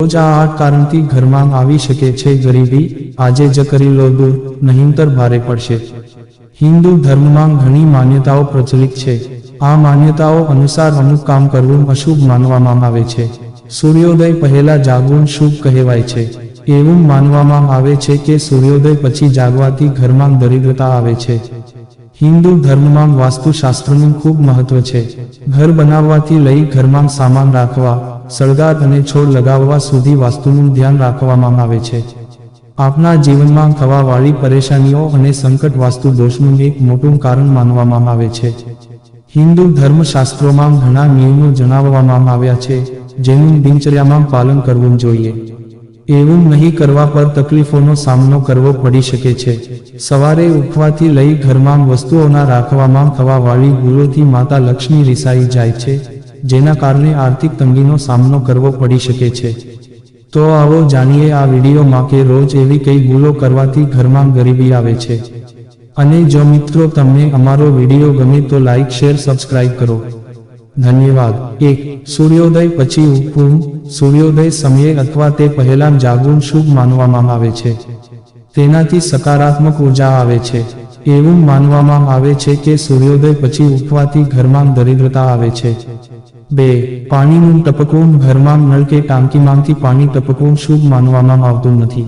રોજ આ કારણથી ઘરમાં આવી શકે છે ગરીબી. આજે જ કરી લો દૂર, નહીંતર ભારે પડશે. હિન્દુ ધર્મમાં ઘણી માન્યતાઓ પ્રચલિત છે. આ માન્યતાઓ અનુસાર અમુક કામ કરવું અશુભ માનવામાં આવે છે. સૂર્યોદય પહેલા જાગવું શુભ કહેવાય છે. એવું માનવામાં આવે છે કે સૂર્યોદય પછી જાગવાથી ઘરમાં દરિદ્રતા આવે છે. હિન્દુ ધર્મમાં વાસ્તુશાસ્ત્રનું ખૂબ મહત્વ છે. ઘર બનાવવાથી લઈ ઘરમાં સામાન રાખવા સળગાર અને છોડ લગાવવા સુધી વાસ્તુનું ધ્યાન રાખવામાં આવે છે. આપના જીવનમાં થવાવાળી પરેશાનીઓ અને સંકટ વાસ્તુ દોષનું એક મોટું કારણ માનવામાં આવે છે. હિન્દુ ધર્મશાસ્ત્રોમાં ઘણા નિયમો જણાવવામાં આવ્યા છે, જેનું દિનચર્યામાં પાલન કરવું જોઈએ. એવું નહીં કરવા પર તકલીફોનો સામનો કરવો પડી શકે છે. સવારે ઉઠવાથી લઈ ઘરમાં વસ્તુઓના રાખવામાં થવાવાળી ભૂલોથી માતા લક્ષ્મી રિસાઈ જાય છે. જેના કારણે આર્થિક તંગીનો સામનો કરવો પડી શકે છે. તો આવો જાણીએ આ વિડીયોમાં કે રોજ એવી કઈ ભૂલો કરવાથી ઘરમાં ગરીબી આવે છે. અને જો મિત્રો તમને અમારો વીડિયો ગમે તો લાઈક, શેર સબસ્ક્રાઇબ કરો. ધન્યવાદ. એક, સૂર્યોદય પછી ઉઠવું સૂર્યોદય સમયે અથવા તે પહેલા જાગવું શુભ માનવામાં આવે છે. તેનાથી સકારાત્મક ઊર્જા આવે છે. એવું માનવામાં આવે છે કે સૂર્યોદય પછી ઉઠવાથી ઘરમાં દરિદ્રતા આવે છે. બે, પાણીનું ટપકવું ઘરમાં નળ કે ટાંકીમાંથી પાણી ટપકવું શુભ માનવામાં આવતું નથી.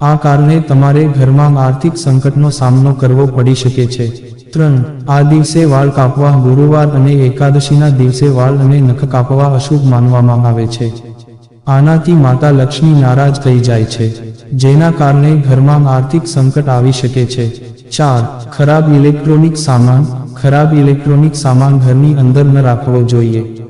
આ કારણે તમારે ઘરમાં આર્થિક સંકટનો સામનો કરવો પડી શકે છે. ત્રણ, આ દિવસે વાળ કાપવા, ગુરુવાર અને એકાદશીના દિવસે વાળ અને નખ કાપવા અશુભ માનવામાં આવે છે. આનાથી માતા લક્ષ્મી નારાજ થઈ જાય છે, જેના કારણે ઘરમાં આર્થિક સંકટ આવી શકે છે. ચાર, ખરાબ ઇલેક્ટ્રોનિક સામાન, ખરાબ ઇલેક્ટ્રોનિક સામાન ઘરની અંદર ન રાખવો જોઈએ.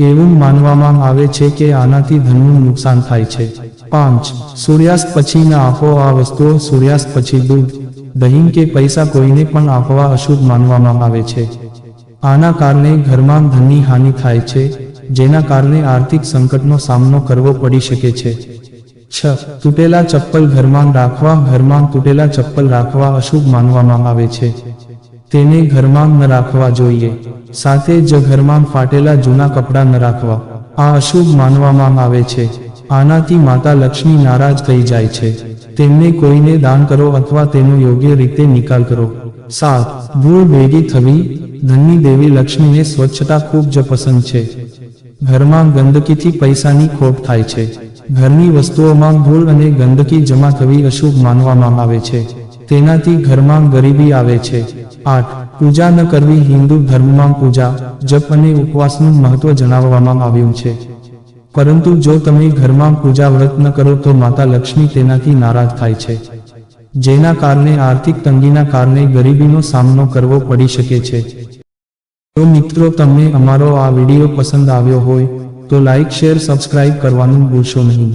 એવું માનવામાં આવે છે કે આનાથી ધનનું નુકસાન થાય છે. પાંચ, સૂર્યાસ્ત પછી ન આપો આ વસ્તુઓ સૂર્યાસ્ત પછી દૂધ, દહીં કે પૈસા કોઈને પણ આપવા અશુભ માનવામાં આવે છે. આના કારણે ઘરમાં ધનની હાનિ થાય છે, જેના કારણે આર્થિક સંકટનો સામનો કરવો પડી શકે છે. છ, તૂટેલા ચપ્પલ ઘરમાં રાખવા, ઘરમાં તૂટેલા ચપ્પલ રાખવા અશુભ માનવામાં આવે છે. તેને ઘરમાં ન રાખવા જોઈએ. સાથે જ ઘરમાં ફાટેલા જૂના કપડાં ન રાખવા. આ અશુભ માનવામાં આવે છે. આનાથી માતા લક્ષ્મી નારાજ થઈ જાય છે. તેમને કોઈને દાન કરો અથવા તેનો યોગ્ય રીતે નિકાલ કરો. સાત, ધૂળ ભેગી થવી. ધનની દેવી લક્ષ્મીને સ્વચ્છતા ખૂબ જ પસંદ છે. ઘરમાં ગંદકીથી પૈસાની ખોટ થાય છે. ઘરની વસ્તુઓમાં ધૂળ અને ગંદકી જમા થવી અશુભ માનવામાં આવે છે. તેનાથી ઘરમાં ગરીબી આવે છે. આઠ, પૂજા ન કરવી હિન્દુ ધર્મમાં પૂજા, જપ અને ઉપવાસનું મહત્વ જણાવવામાં આવ્યું છે. પરંતુ જો તમે ઘરમાં પૂજા વ્રત ન કરો તો માતા લક્ષ્મી તેનાથી નારાજ થાય છે. જેના કારણે આર્થિક તંગીના કારણે ગરીબીનો સામનો કરવો પડી શકે છે. જો મિત્રો, તમને અમારો આ વીડિયો પસંદ આવ્યો હોય તો લાઇક શેર, સબસ્ક્રાઇબ કરવાનું ભૂલશો નહીં.